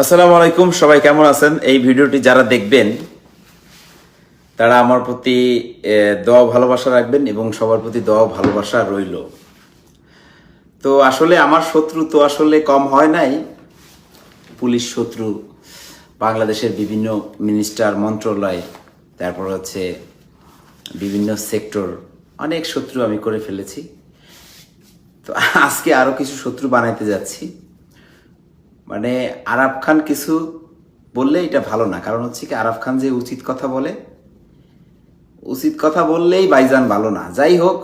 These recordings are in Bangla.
আসসালামু আলাইকুম, সবাই কেমন আছেন? এই ভিডিওটি যারা দেখবেন, তারা আমার প্রতি দোয়া ভালোবাসা রাখবেন এবং সবার প্রতি দোয়া ভালোবাসা রইল। তো আসলে আমার শত্রু তো আসলে কম হয় নাই। পুলিশ শত্রু, বাংলাদেশের বিভিন্ন মিনিস্টার, মন্ত্রণালয়, তারপর হচ্ছে বিভিন্ন সেক্টর, অনেক শত্রু আমি করে ফেলেছি। তো আজকে আরও কিছু শত্রু বানাইতে যাচ্ছি। মানে আরাফ খান কিছু বললে এটা ভালো না। কারণ হচ্ছে কি আরাফ খান যে উচিত কথা বলে, উচিত কথা বললেই বাইজান ভালো না। যাই হোক,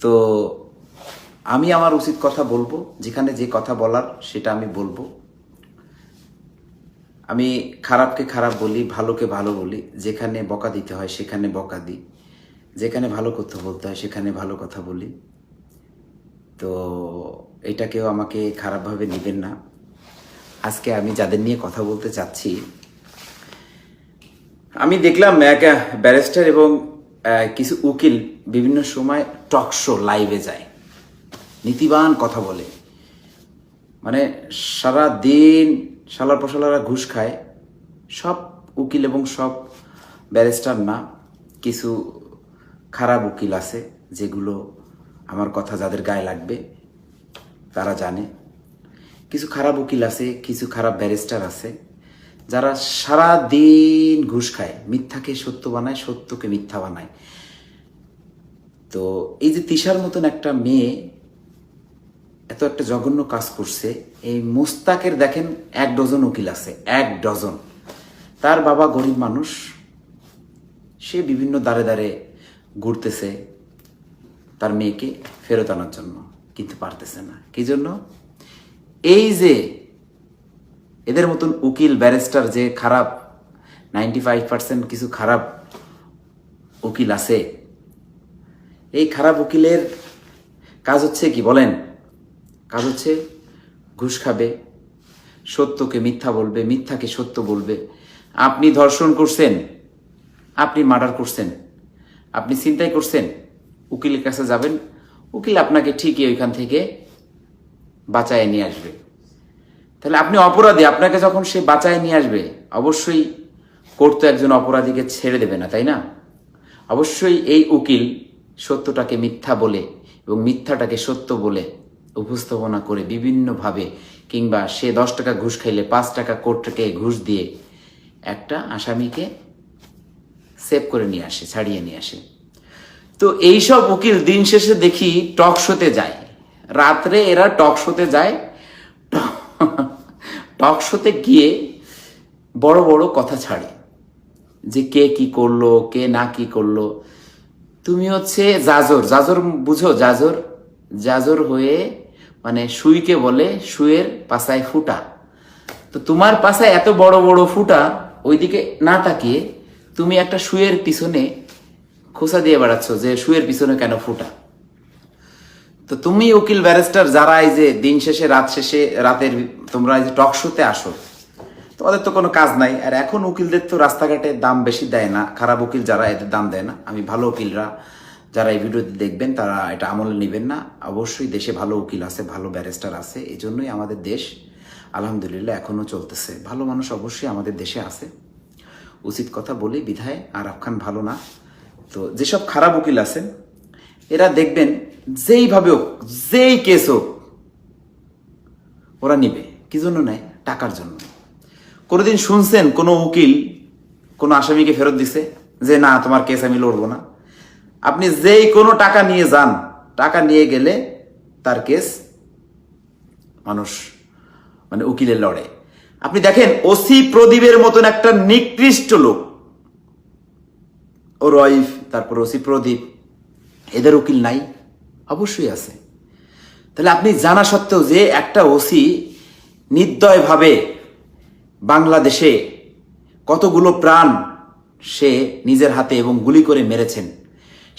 তো আমি আমার উচিত কথা বলব, যেখানে যে কথা বলার সেটা আমি বলব। আমি খারাপকে খারাপ বলি, ভালোকে ভালো বলি, যেখানে বকা দিতে হয় সেখানে বকা দিই। যেখানে ভালো কথা বলতে হয় সেখানে ভালো কথা বলি। তো এটা কেউ আমাকে খারাপভাবে নেবেন না। আজকে আমি যাদের নিয়ে কথা বলতে চাচ্ছি, আমি দেখলাম এক ব্যারিস্টার এবং কিছু উকিল বিভিন্ন সময় টক শো লাইভে যায়। নীতিবান কথা বলে। মানে সারা দিন সালার পশালারা ঘুষ খায়। সব উকিল এবং সব ব্যারিস্টার না, কিছু খারাপ উকিল আছে যেগুলো আমার কথা যাদের গায়ে লাগবে। তারা জানে। কিছু খারাপ উকিল আছে, কিছু খারাপ ব্যারিস্টার আছে, যারা সারা দিন ঘুষ খায়, মিথ্যাকে সত্য বানায়, সত্যকে মিথ্যা বানায়। তো এই যে তিশার মতন একটা মেয়ে এত একটা জঘন্য কাজ করছে, এই মুস্তাকের দেখেন এক ডজন উকিল আছে, এক ডজন। তার বাবা গরিব মানুষ, সে বিভিন্ন দাঁড়ে দাঁড়ে ঘুরতেছে তার মেয়েকে ফেরত আনার জন্য। কিন্তু পারতেছে না। কি জন্য? এই যে এদের মতন উকিল, ব্যারিস্টার যে খারাপ নাইনটি ফাইভ পার্সেন্ট কিছু খারাপ উকিল আছে, এই খারাপ উকিলের কাজ হচ্ছে কি বলেন? কাজ হচ্ছে ঘুষ খাবে, সত্যকে মিথ্যা বলবে, মিথ্যাকে সত্য বলবে। আপনি ধর্ষণ করছেন, আপনি মার্ডার করছেন, আপনি চিন্তাই করছেন, উকিলের কাছে যাবেন উকিল আপনাকে ঠিকই ওইখান থেকে বাঁচায় নিয়ে আসবে। তাহলে আপনি অপরাধী, আপনাকে যখন সে বাঁচায় নিয়ে আসবে, অবশ্যই কোর্ট তো একজন অপরাধীকে ছেড়ে দেবে না, তাই না? অবশ্যই এই উকিল সত্যটাকে মিথ্যা বলে এবং মিথ্যাটাকে সত্য বলে উপস্থাপনা করে বিভিন্নভাবে কিংবা সে দশ টাকা ঘুষ খাইলে পাঁচ টাকা কোর্টকে ঘুষ দিয়ে একটা আসামিকে সেভ করে নিয়ে আসে, ছাড়িয়ে নিয়ে আসে। তো এইসব উকিল দিন শেষে দেখি টক শোতে যায়। রাত্রে এরা টক শোতে যায়। টক শোতে গিয়ে বড় বড় কথা ছাড়ে যে কে কি করল, কে না কি করল। তুমি হচ্ছে জাজর। জাজর বুঝো? জাজর? জাজর হয়ে মানে সুইকে বলে সুয়ের পাশায় ফুটা। তো তোমার পাশায় এত বড় বড় ফুটা, ওইদিকে না তাকিয়ে তুমি একটা সুয়ের পিছনে খোসা দিয়ে বেড়াচ্ছ যে সুয়ের পিছনে কেন ফুটা? তো তুমি উকিল ব্যারিস্টার, যারা এই যে দিন শেষে, রাত শেষে, রাতের তোমরা এই যে টক শোতে আসো, তোমাদের তো কোনো কাজ নাই। আর এখন উকিলদের তো রাস্তাঘাটে দাম বেশি দেয় না। খারাপ উকিল যারা এদের দাম দেয় না। আমি ভালো উকিলরা, যারা এই ভিডিওতে দেখবেন, তারা এটা আমলে নেবেন না। অবশ্যই দেশে ভালো উকিল আছে, ভালো ব্যারিস্টার আছে। এই জন্যই আমাদের দেশ, আলহামদুলিল্লাহ এখনও চলতেছে। ভালো মানুষ অবশ্যই আমাদের দেশে আছে। উচিত কথা বলি, বিধায়, আর খান ভালো না। তো যেসব খারাপ উকিল আছেন এরা দেখবেন যেইভাবে হোক, যেই কেস হোক, ওরা নিবে। কি জন্য নেয় টাকার জন্য। কোনোদিন শুনছেন কোনো উকিল কোনো আসামিকে ফেরত দিছে যে, না, তোমার কেস আমি লড়বো না আপনি যেই কোনো টাকা নিয়ে যান, টাকা নিয়ে গেলে তার কেস মানুষ মানে উকিলে লড়ে। আপনি দেখেন, ওসি প্রদীপের মতন একটা নিকৃষ্ট লোক, ওর ওয়াইফ তারপর ওসি প্রদীপ, এদের উকিল নাই, অবশ্যই আছে। তাহলে আপনি জানা সত্ত্বেও যে একটা ওসি নির্দয়ভাবে বাংলাদেশে কতগুলো প্রাণ সে নিজের হাতে এবং গুলি করে মেরেছেন,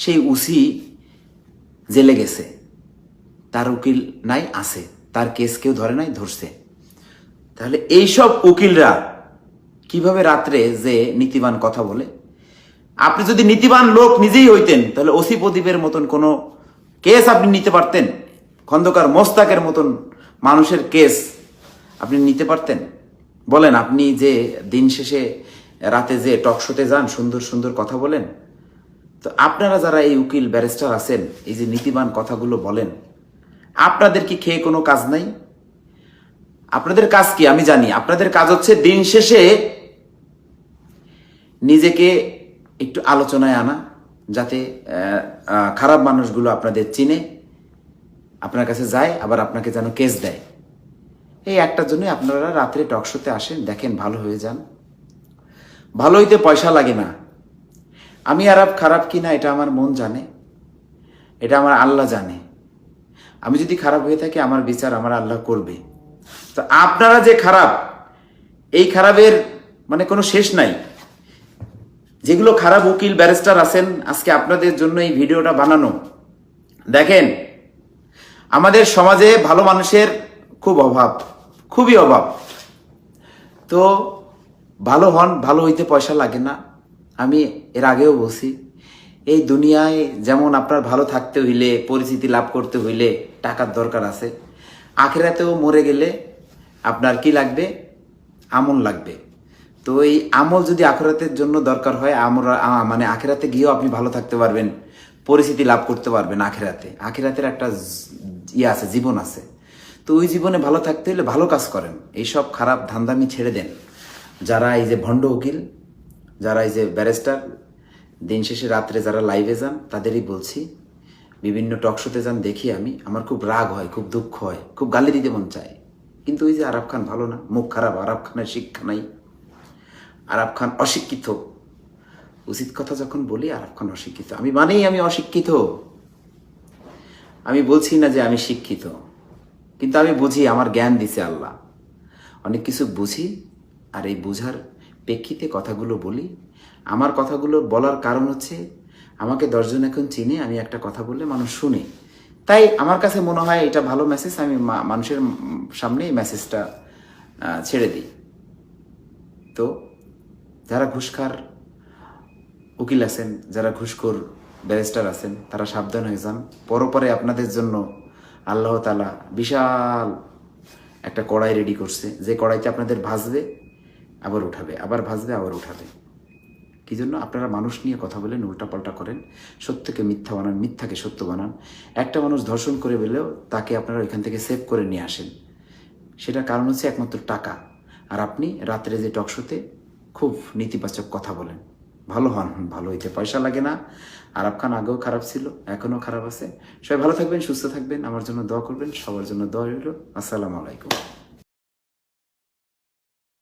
সেই উসি জেলে গেছে। তার উকিল নাই, আছে। তার কেস কেউ ধরে নাই, ধরছে। তাহলে এইসব উকিলরা কীভাবে রাত্রে যে নীতিবান কথা বলে? আপনি যদি নীতিবান লোক নিজেই হইতেন, তাহলে ওসি প্রদীপের মতন কোনো কেস আপনি নিতে পারতেন? খন্দকার মোস্তাকের মতন মানুষের কেস আপনি নিতে পারতেন? বলেন, আপনি যে দিন শেষে, রাতে যে টক শোতে যান, সুন্দর সুন্দর কথা বলেন, তো আপনারা যারা এই উকিল, ব্যারিস্টার আছেন, এই যে নীতিবান কথাগুলো বলেন, আপনাদের কি খেয়ে কোনো কাজ নাই? আপনাদের কাজ কি? আমি জানি। আপনাদের কাজ হচ্ছে দিন শেষে নিজেকে একটু আলোচনায় আনা, যাতে খারাপ মানুষগুলো আপনাদের চিনে, আপনার কাছে যায়, আবার আপনাকে যেন কেস দেয়। এই একটার জন্যই আপনারা রাত্রে টকশোতে আসেন, দেখেন ভালো হয়ে যান। ভালো হইতে পয়সা লাগে না। আমি আরব খারাপ কিনা এটা আমার মন জানে, এটা আমার আল্লাহ জানে। আমি যদি খারাপ হয়ে থাকি, আমার বিচার আমার আল্লাহ করবে। তো আপনারা যে খারাপ, এই খারাপের মানে কোনো শেষ নাই। যেগুলো খারাপ উকিল ব্যারিস্টার আছেন, আজকে আপনাদের জন্য এই ভিডিওটা বানানো। দেখেন, আমাদের সমাজে ভালো মানুষের খুব অভাব, খুবই অভাব। তো ভালো হন, ভালো হইতে পয়সা লাগে না। আমি এর আগেও বলছি, এই দুনিয়ায় যেমন আপনার ভালো থাকতে হইলে, পরিচিতি লাভ করতে হইলে টাকার দরকার আছে, আখেরাতেও মরে গেলে আপনার কি লাগবে? আমল লাগবে। তো এই আমল যদি আখেরাতের জন্য দরকার হয়, আমরা মানে আখেরাতে গিয়েও আপনি ভালো থাকতে পারবেন, পরিস্থিতি লাভ করতে পারবেন আখেরাতে। আখেরাতের একটা ইয়ে আছে, জীবন আছে। তো ওই জীবনে ভালো থাকতে হলে ভালো কাজ করেন। এইসব খারাপ ধান্দামি ছেড়ে দেন। যারা এই যে ভণ্ড উকিল, যারা এই যে ব্যারিস্টার, দিন শেষে রাত্রে যারা লাইভে যান, তাদেরই বলছি, বিভিন্ন টকশোতে যান, দেখি আমি, আমার খুব রাগ হয়, খুব দুঃখ হয়, খুব গালি দিতে মন চায়। কিন্তু ওই যে আরব খান ভালো না, মুখ খারাপ আরব খানের শিক্ষা নাই। আরব খান অশিক্ষিত। উচিত কথা যখন বলি, আরব খান অশিক্ষিত। আমি মানেই আমি অশিক্ষিত। আমি বলছি না যে আমি শিক্ষিত, কিন্তু আমি বুঝি, আমার জ্ঞান দিছে আল্লাহ। অনেক কিছু বুঝি, আর এই বুঝার প্রেক্ষিতে কথাগুলো বলি। আমার কথাগুলো বলার কারণ হচ্ছে, আমাকে দশজন এখন চিনে, আমি একটা কথা বললে মানুষ শুনে। তাই আমার কাছে মনে হয়, এটা ভালো মেসেজ আমি মানুষের সামনে এই মেসেজটা ছেড়ে দিই। তো যারা ঘুষখার উকিল আছেন, যারা ঘুষখোর ব্যারিস্টার আছেন, তারা সাবধান হয়ে যান। পরপরে আপনাদের জন্য আল্লাহ তালা বিশাল একটা কড়াই রেডি করছে। যে কড়াইতে আপনাদের ভাজবে, আবার উঠাবে, আবার ভাজবে, আবার উঠাবে। কি জন্য? আপনারা মানুষ নিয়ে কথা বলেন, উল্টাপাল্টা করেন, সত্যকে মিথ্যা বানান, মিথ্যাকে সত্য বানান। একটা মানুষ ধর্ষণ করে বলেও তাকে আপনারা ওইখান থেকে সেভ করে নিয়ে আসেন। সেটার কারণ হচ্ছে একমাত্র টাকা। আর আপনি রাত্রে যে টকশোতে খুব নেতিবাচক কথা বলেন। ভালো হন, ভালো হইতে পয়সা লাগে না। আরব খান আগেও খারাপ ছিল, এখনও খারাপ আছে। সবাই ভালো থাকবেন, সুস্থ থাকবেন। আমার জন্য দোয়া করবেন, সবার জন্য দোয়া রইল। আসসালামু আলাইকুম।